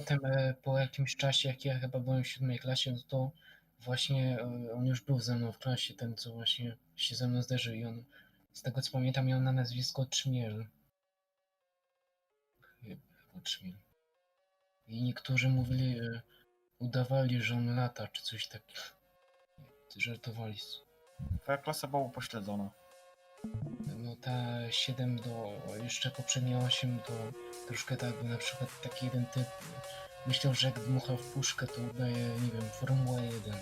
potem e, po jakimś czasie, jak ja chyba byłem w siódmej klasie, no to właśnie e, on już był ze mną w klasie, ten co właśnie się ze mną zderzył i on, z tego co pamiętam, miał na nazwisko Trzmiel. Chyba Trzmiel. I niektórzy mówili, e, udawali, że on lata, czy coś takiego. Żartowali. Twoja klasa była upośledzona. No ta 7 do jeszcze poprzednie 8 to troszkę tak, na przykład taki jeden typ myślał, że jak dmucha w puszkę to udaje, nie wiem, Formuła 1.